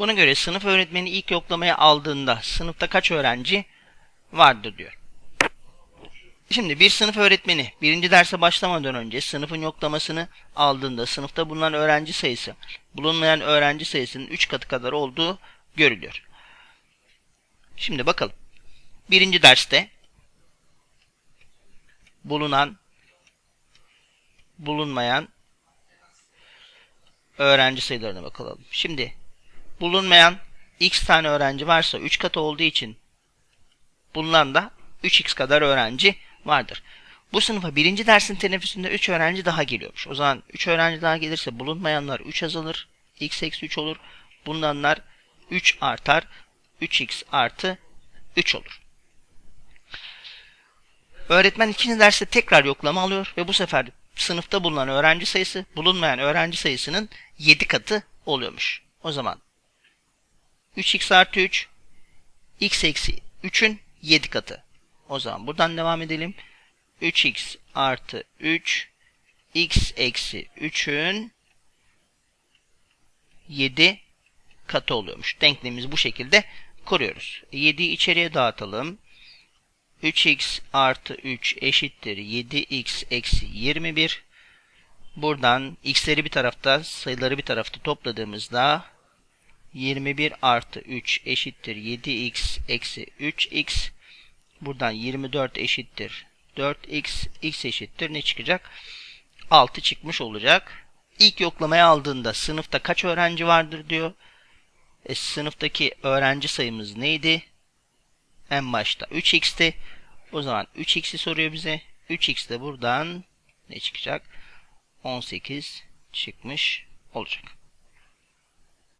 Buna göre sınıf öğretmeni ilk yoklamaya aldığında sınıfta kaç öğrenci vardır diyor. Şimdi bir sınıf öğretmeni birinci derse başlamadan önce sınıfın yoklamasını aldığında sınıfta bulunan öğrenci sayısı bulunmayan öğrenci sayısının 3 katı kadar olduğu görülüyor. Şimdi bakalım. Birinci derste bulunan bulunmayan öğrenci sayılarına bakalım. Şimdi bulunmayan x tane öğrenci varsa 3 katı olduğu için bulunan da 3x kadar öğrenci vardır. Bu sınıfa birinci dersin teneffüsünde 3 öğrenci daha geliyormuş. O zaman 3 öğrenci daha gelirse bulunmayanlar 3 azalır. x eksi 3 olur. Bulunanlar 3 artar. 3x artı 3 olur. Öğretmen ikinci derste tekrar yoklama alıyor ve bu sefer sınıfta bulunan öğrenci sayısı bulunmayan öğrenci sayısının 7 katı oluyormuş. O zaman 3x artı 3 x eksi 3'ün 7 katı. O zaman buradan devam edelim. 3x artı 3 x eksi 3'ün 7 katı oluyormuş. Denklemimizi bu şekilde kuruyoruz. 7'yi içeriye dağıtalım. 3x artı 3 eşittir 7x eksi 21. Buradan x'leri bir tarafta sayıları bir tarafta topladığımızda 21 artı 3 eşittir 7x eksi 3x. Buradan 24 eşittir 4x. x eşittir ne çıkacak? 6 çıkmış olacak. İlk yoklamaya aldığında sınıfta kaç öğrenci vardır diyor. E, sınıftaki öğrenci sayımız neydi? En başta 3x'ti. O zaman 3x'i soruyor bize. 3x de buradan ne çıkacak? 18 çıkmış olacak.